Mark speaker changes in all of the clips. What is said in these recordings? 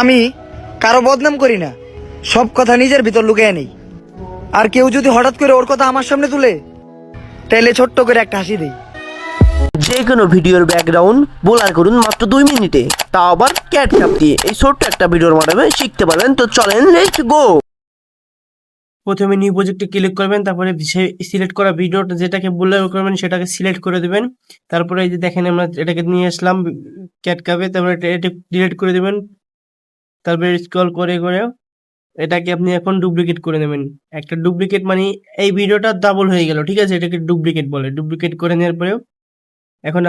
Speaker 1: আমি কারও বদনাম করি না। সব কথা নিজের ভিতর লুকিয়ে নেই। আর কেউ যদি হঠাৎ করে ওর কথা আমার সামনে তুলে তাহলে ছোট্ট করে একটা হাসি দেই।
Speaker 2: যে কোনো ভিডিওর ব্যাকগ্রাউন্ড বোলার করুন মাত্র দুই মিনিটে। তাও আবার ক্যাট কাপ দিয়ে এই ছোট্ট একটা ভিডিওর মাধ্যমে শিখতে পারবেন। তো চলেন লেটস গো প্রথমে নিউ প্রজেক্টে ক্লিক করবেন তারপরে সিলেক্ট করা ভিডিওটা যেটাকে বোলার করবেন সেটাকে সিলেক্ট করে দেবেন। তারপরে এই যে দেখেন আমরা এটাকে নিয়ে আসলাম ক্যাট কাপে তারপরে এটা- এটা ডিলিট করে দেবেন। তারপরে স্ক্রল করে করে এটাকে আপনি এখন ডুপ্লিকেট করে নেবেন। একটা ডুপ্লিকেট মানে এই ভিডিওটা ডাবল হয়ে গেল, ঠিক আছে? এটাকে ডুপ্লিকেট বলে। ডুপ্লিকেট করে নেওয়ার পরেও এখন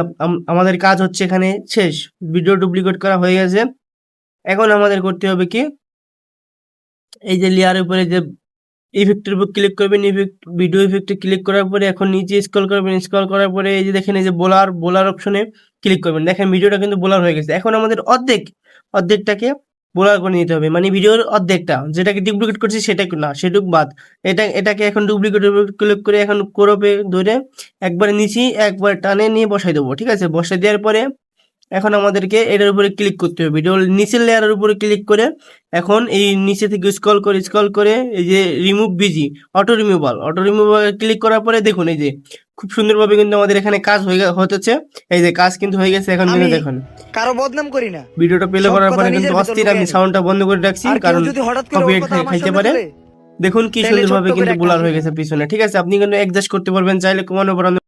Speaker 2: আমাদের কাজ হচ্ছে এখানে শেষ। ভিডিও ডুপ্লিকেট করা হয়ে গেছে। এখন আমাদের করতে হবে কি? এই যে লেয়ারের উপরে যে ইফেক্টের উপর ক্লিক করবেন ইফেক্ট ভিডিও ইফেক্টে ক্লিক করার পরে এখন নিচে স্ক্রল করবেন। স্ক্রল করার পরে এই যে দেখেন এই যে বোলার বোলার অপশনে ক্লিক করবেন। দেখেন ভিডিওটা কিন্তু বোলার হয়ে গেছে। এখন আমাদের অর্ধেক, অর্ধেকটাকে বোলার করে নিতে হবে। মানে ভিডিওর অর্ধেকটা, যেটাকে ডুপ্লিকেট করছি সেটা না, সেটুক বাদ। এটা, এটাকে এখন ডুপ্লিকেট ক্লিক করে এখন করবে ধরে একবার নিচে একবার টানে নিয়ে বসাই দেবো, ঠিক আছে? বসাই দেওয়ার পরে এখন আমাদেরকে এটার উপরে ক্লিক করতে হবে। ভিডিও নিচের লেয়ারের উপরে ক্লিক করে এখন এই নিচে থেকে স্ক্রল করে স্ক্রল করে এই যে remove BG auto removal auto removal click করার পরে দেখুন এই যে খুব সুন্দরভাবে কিন্তু আমাদের এখানে কাজ হয়ে হতেছে। এই যে কাজ কিন্তু হয়ে গেছে এখন কিন্তু দেখুন।
Speaker 1: কারও বদনাম করি না।
Speaker 2: ভিডিওটা প্লে করার পরে কিন্তু অস্থির আমি সাউন্ডটা বন্ধ করে রাখছি কারণ
Speaker 1: যদি হঠাৎ করে ওর
Speaker 2: খাই- খাইতে পারে। দেখুন কি সুন্দরভাবে কিন্তু বোলার হয়ে গেছে পিছনে। ঠিক আছে আপনি কিন্তু অ্যাডজাস্ট করতে পারবেন চাইলে কমানো বাড়ানো